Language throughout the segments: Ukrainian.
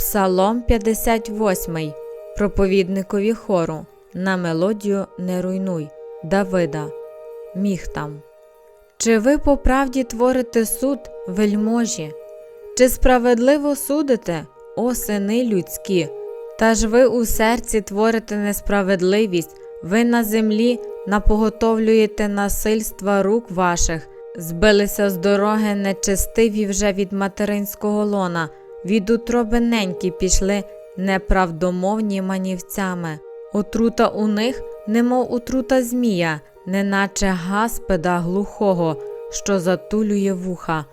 Псалом 58. Проповідникові хору. На мелодію не руйнуй. Давида. Міхтам. Чи ви по правді творите суд, вельможі? Чи справедливо судите, о сини людські? Та ж ви у серці творите несправедливість, ви на землі напоготовлюєте насильства рук ваших, збилися з дороги нечестиві вже від материнського лона, від утроби неньки пішли неправдомовні манівцями. Отрута у них, немов отрута змія, неначе гаспеда глухого, що затулює вуха,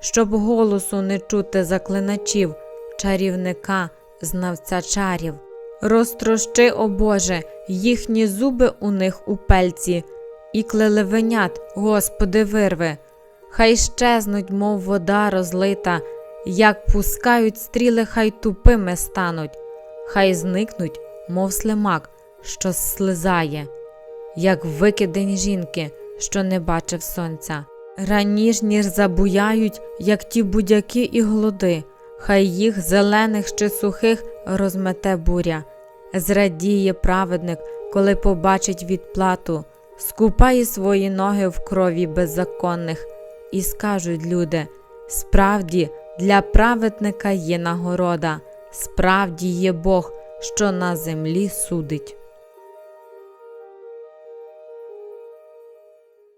щоб голосу не чути заклиначів, чарівника, знавця чарів. Розтрощи, о Боже, їхні зуби у них у пельці, і клелевенят, Господи, вирви. Хай щезнуть, мов вода розлита, як пускають стріли, хай тупими стануть, хай зникнуть, мов слимак, що слизає, як викидень жінки, що не бачив сонця. Раніш ніж забуяють, як ті будяки і глуди, хай їх зелених чи сухих розмете буря. Зрадіє праведник, коли побачить відплату, скупає свої ноги в крові беззаконних, і скажуть люди: справді для праведника є нагорода, справді є Бог, що на землі судить.